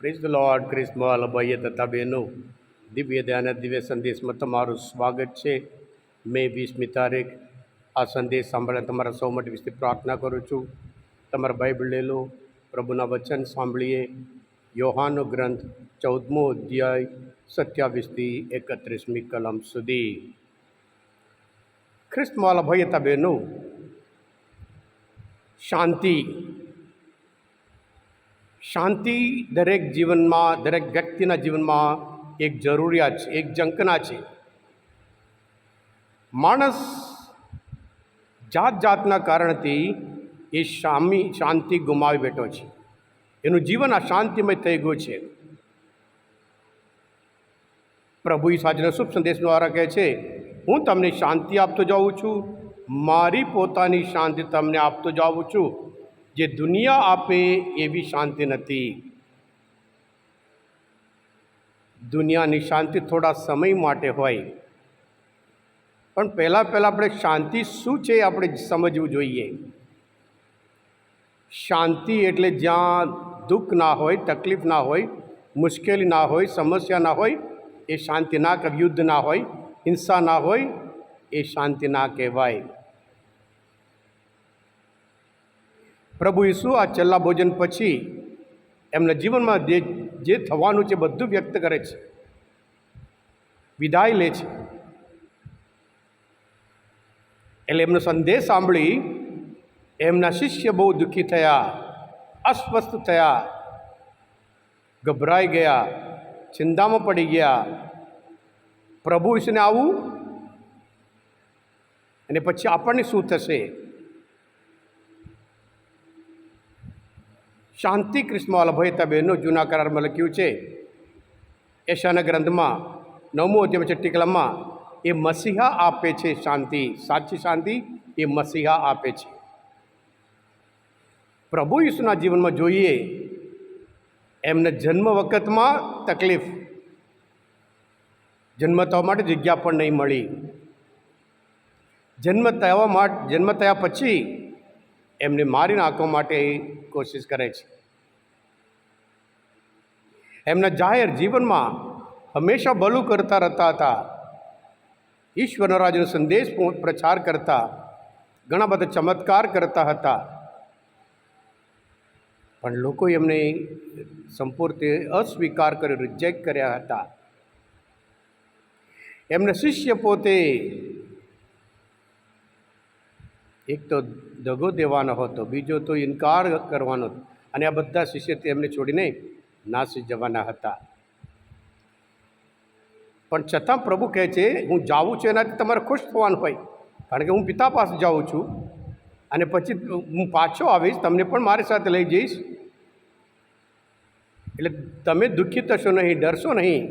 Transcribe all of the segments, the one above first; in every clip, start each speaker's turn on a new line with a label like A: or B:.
A: Praise the lord ક્રિસ્મલ ભાઈએ તથા બહેનો દિવ્ય ધ્યાન દિવ્ય સંદેશમાં તમારું સ્વાગત છે મે વીસમી તારીખ આ સંદેશ સાંભળ્યા તમારા સૌ માટે વિશે પ્રાર્થના કરું છું તમારા બાઇબલ લે લો પ્રભુના વચન સાંભળીએ યોહાનો ગ્રંથ ચૌદમો અધ્યાય સત્યાવીસથી એકત્રીસમી કલમ સુધી ખ્રિસ્તમાલા હતા બહેનો શાંતિ શાંતિ દરેક જીવનમાં, દરેક વ્યક્તિના જીવનમાં એક જરૂરિયાત છે, એક જંકના છે. માણસ જાત જાતના કારણથી એ શામી, શાંતિ ગુમાવી બેઠો છે. એનું જીવન અશાંતિમય થઈ ગયું છે. પ્રભુ સાજનો શુભ સંદેશ દ્વારા કહે છે, હું તમને શાંતિ આપતો જાઉં છું, મારી પોતાની શાંતિ તમને આપતો જાઉં છું. જે દુનિયા આપે એવી શાંતિ નથી. દુનિયાની શાંતિ થોડા સમય માટે હોય. પણ પહેલાં પહેલાં આપણે શાંતિ શું છે આપણે સમજવું જોઈએ. શાંતિ એટલે જ્યાં દુઃખ ના હોય, તકલીફ ના હોય, મુશ્કેલી ના હોય, સમસ્યા ના હોય, એ શાંતિ ના યુદ્ધ ના હોય, હિંસા ના હોય, એ શાંતિ ના કહેવાય. પ્રભુ ઈસુ આ છેલ્લા ભોજન પછી એમના જીવનમાં જે જે થવાનું છે બધું વ્યક્ત કરે છે. વિદાય લે છે. એટલે એમનો સંદેશ સાંભળી એમના શિષ્ય બહુ દુઃખી થયા, અસ્વસ્થ થયા, ગભરાઈ ગયા, ચિંતામાં પડી ગયા. પ્રભુ ઈશ્વને આવું? અને પછી આપણને શું થશે? શાંતિ કૃષ્ણ ભયતા તબેનું જૂના કરારમાં લખ્યું છે? એશાના ગ્રંથમાં નવમો અધ્યમ છે કલમમાં એ મસીહા આપે છે શાંતિ. સાચી શાંતિ એ મસીહા આપે છે. પ્રભુ ઈસુના જીવનમાં જોઈએ એમને જન્મ વખતમાં તકલીફ. જન્મ થવા માટે જગ્યા પણ નહીં મળી. જન્મ થવા માટે જન્મ થયા પછી એમને મારી નાખવા માટે કોશિશ કરે છે. એમના જાહેર જીવનમાં હંમેશા ભલું કરતા રહેતા હતા. ઈશ્વરના રાજનો સંદેશ પ્રચાર કરતા, ઘણા બધા ચમત્કાર કરતા હતા. પણ લોકો એમને સંપૂર્ણ અસ્વીકાર કર્યો રિજેક્ટ કર્યા હતા. એમના શિષ્ય પોતે એક તો દગો દેવાનો હતો, બીજો તો ઇનકાર કરવાનો હતો. અને આ બધા શિષ્ય તેમને છોડીને નાસી જવાના હતા. પણ છતાં પ્રભુ કહે છે, હું જાઉં છું એનાથી તમારે ખુશ થવાનું હોય. કારણ કે હું પિતા પાસે જાઉં છું. અને પછી હું પાછો આવીશ, તમને પણ મારી સાથે લઈ જઈશ. એટલે તમે દુઃખી થશો નહીં, ડરશો નહીં.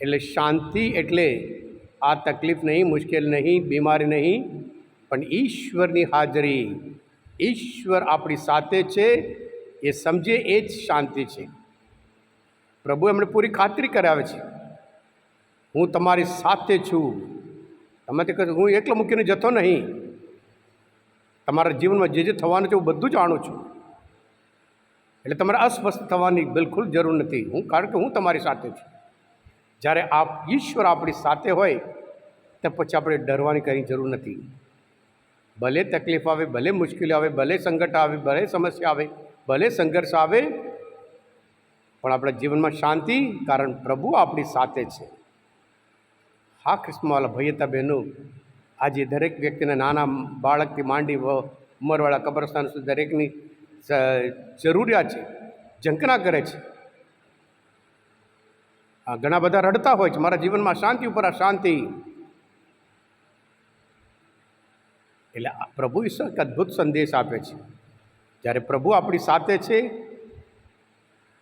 A: એટલે શાંતિ એટલે આ તકલીફ નહીં, મુશ્કેલ નહીં, બીમારી નહીં. પણ ઈશ્વરની હાજરી, ઈશ્વર આપણી સાથે છે, એ સમજે એ જ શાંતિ છે. પ્રભુ એમણે પૂરી ખાતરી કરાવે છે. હું તમારી સાથે છું. તમે તે કહો હું એકલો મૂકીને જતો નહીં. તમારા જીવનમાં જે જે થવાનું છે, હું બધું જાણું છું. એટલે તમારે અસ્વસ્થ થવાની બિલકુલ જરૂર નથી. હું, કારણ કે હું તમારી સાથે છું. જ્યારે આપ ઈશ્વર આપણી સાથે હોય, તો પછી આપણે ડરવાની કંઈ જરૂર નથી. ભલે તકલીફ આવે, ભલે મુશ્કેલી આવે, ભલે સંકટ આવે, ભલે સમસ્યા આવે, ભલે સંઘર્ષ આવે, પણ આપણા જીવનમાં શાંતિ, કારણ પ્રભુ આપણી સાથે છે. હા ખ્રિસ્મવાલા ભૈયતા બહેનો આજે દરેક વ્યક્તિને નાના બાળકથી માંડી ઉંમરવાળા કબ્રસ્તાન સુધી દરેકની જરૂરિયાત છે ઝંકના કરે છે. ઘણા બધા રડતા હોય છે, મારા જીવનમાં શાંતિ ઉપર આ શાંતિ. એટલે પ્રભુ ઈશ્વર એક અદ્ભુત સંદેશ આપે છે. જ્યારે પ્રભુ આપણી સાથે છે,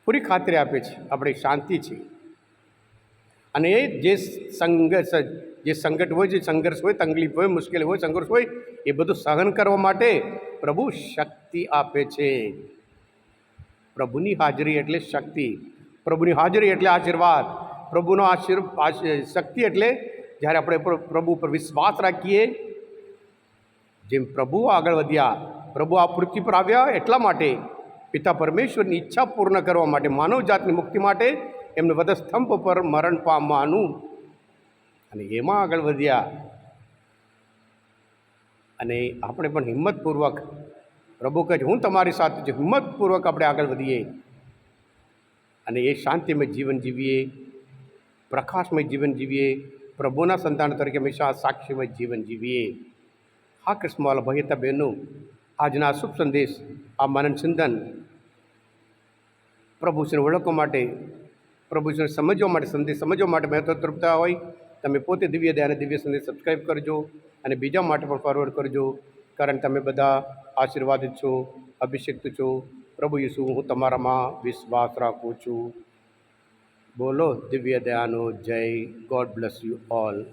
A: પૂરી ખાતરી આપે છે, આપણી શાંતિ છે. અને એ જે સંઘર્ષ, જે સંકટ હોય, જે સંઘર્ષ હોય, તકલીફ હોય, મુશ્કેલી હોય, સંઘર્ષ હોય, એ બધું સહન કરવા માટે પ્રભુ શક્તિ આપે છે. પ્રભુની હાજરી એટલે શક્તિ. પ્રભુની હાજરી એટલે આશીર્વાદ. પ્રભુનો આશીર્વાદ શક્તિ એટલે જ્યારે આપણે પ્રભુ પર વિશ્વાસ રાખીએ જેમ પ્રભુ આગળ વધ્યા, પ્રભુ આ પૃથ્વી પર આવ્યા એટલા માટે, પિતા પરમેશ્વરની ઈચ્છા પૂર્ણ કરવા માટે માનવજાતની મુક્તિ માટે એમને વધસ્તંભ પર મરણ પામવાનું. અને એમાં આગળ વધ્યા. અને આપણે પણ હિંમતપૂર્વક, પ્રભુ કહે હું તમારી સાથે છું. હિંમતપૂર્વક આપણે આગળ વધીએ. અને એ શાંતિમય જીવન જીવીએ, પ્રકાશમય જીવન જીવીએ, પ્રભુના સંતાન તરીકે હંમેશા સાક્ષીમય જીવન જીવીએ. હા કૃષ્ણવાલા ભયતા બહેનો આજના શુભ સંદેશ આ માનન ચિંતન પ્રભુશ્રીને ઓળખવા માટે પ્રભુશ્રીને સમજવા માટે સંદેશ સમજવા માટે મહત્વતૃપતા હોય તમે પોતે દિવ્ય દયા અને દિવ્ય સંદેશ સબસ્ક્રાઈબ કરજો અને બીજા માટે પણ ફોરવર્ડ કરજો કારણ તમે બધા આશીર્વાદિત છો અભિષેક્ત છો પ્રભુ યસુ હું તમારામાં વિશ્વાસ રાખું છું બોલો દિવ્ય દયાનો જય ગોડ બ્લેસ યુ ઓલ